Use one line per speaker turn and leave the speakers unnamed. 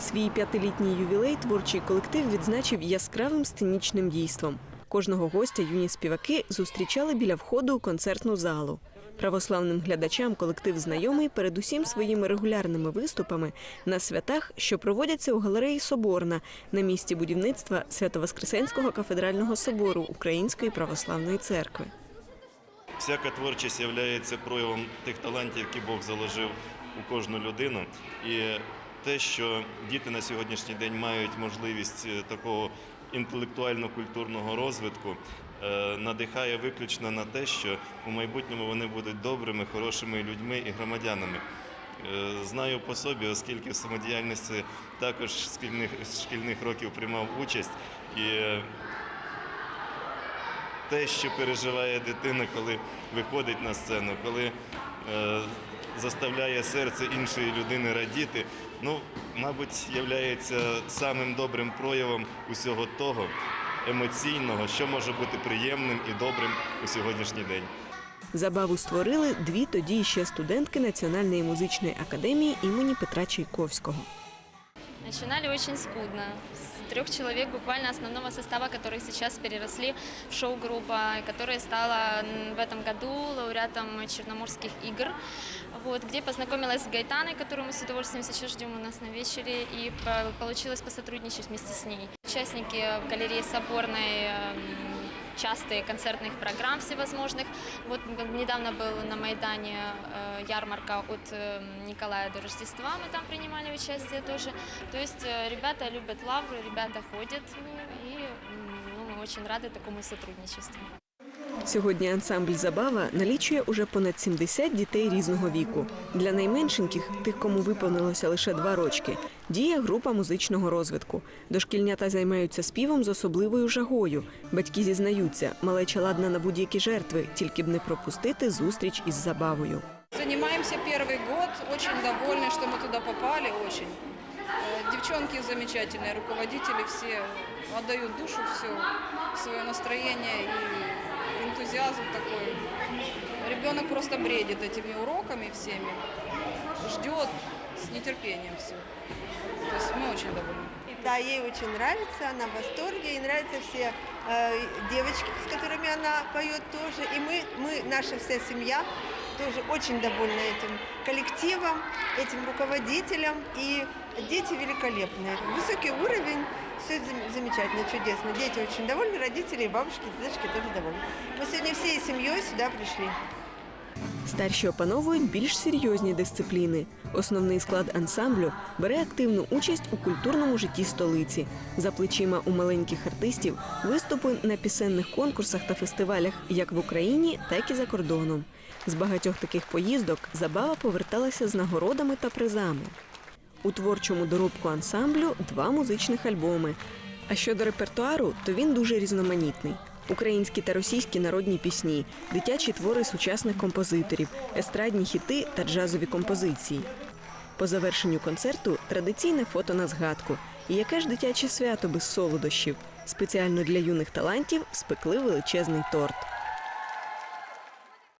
Свій п'ятилітній ювілей творчий колектив відзначив яскравим сценічним дійством. Кожного гостя юні співаки зустрічали біля входу у концертну залу. Православним глядачам колектив знайомий передусім своїми регулярними виступами на святах, що проводяться у галереї Соборна на місці будівництва Свято-Воскресенського кафедрального собору Української православної церкви.
Всяка творчість є проявом тих талантів, які Бог заложив у кожну людину. І те, що діти на сьогоднішній день мають можливість е, такого інтелектуально-культурного розвитку, е, надихає виключно на те, що у майбутньому вони будуть добрими, хорошими людьми і громадянами. Е, Знаю по собі, оскільки в самодіяльності також з шкільних, шкільних років приймав участь. І те, що переживає дитина, коли виходить на сцену, коли заставляє серце іншої людини радіти, ну, мабуть, є самим добрим проявом усього того емоційного, що може бути приємним і добрим у сьогоднішній день.
Забаву створили дві тоді ще студентки Національної музичної академії імені Петра Чайковського.
Начинали очень скудно. С трех человек буквально основного состава, которые сейчас переросли в шоу-группа, которая стала в этом году лауреатом Черноморских игр, вот, где познакомилась с Гайтаной, которую мы с удовольствием сейчас ждем у нас на вечере, и по- получилось посотрудничать вместе с ней. Участники в галерее Соборной эм, частые концертных программ всевозможных. Вот м, недавно был на Майдане э, ярмарка от э, Николая до Рождества, мы там принимали участие тоже. То есть э, ребята любят лавру, ребята ходят, ну, и м, ну, мы очень рады такому сотрудничеству.
Сьогодні ансамбль Забава налічує уже понад 70 дітей різного віку. Для найменшеньких, тих, кому виповнилося лише два рочки, діє група музичного розвитку. Дошкільнята займаються співом з особливою жагою. Батьки зізнаються, малеча ладна на будь-які жертви, тільки б не пропустити зустріч із забавою.
Занимаемся первый год, очень довольны, что мы туда попали, очень. Э, Девчонки замечательные, руководители все отдают душу все, свое настроение и энтузиазм такой. Ребенок просто бредит этими уроками всеми, ждет с нетерпением все. То есть мы очень довольны.
Да, ей очень нравится, она в восторге, ей нравятся все э, девочки, с которыми она поет тоже. И мы, мы, наша вся семья, тоже очень довольны этим коллективом, этим руководителем. И дети великолепные. Высокий уровень, все замечательно, чудесно. Дети очень довольны, родители, и бабушки, и дедушки тоже довольны. Мы сегодня всей семьей сюда пришли.
Старші опановують більш серйозні дисципліни. Основний склад ансамблю бере активну участь у культурному житті столиці. За плечима у маленьких артистів виступи на пісенних конкурсах та фестивалях як в Україні, так і за кордоном. З багатьох таких поїздок забава поверталася з нагородами та призами. У творчому доробку ансамблю два музичних альбоми. А щодо репертуару, то він дуже різноманітний. Українські та російські народні пісні, дитячі твори сучасних композиторів, естрадні хіти та джазові композиції. По завершенню концерту традиційне фото на згадку. І яке ж дитяче свято без солодощів? Спеціально для юних талантів спекли величезний торт.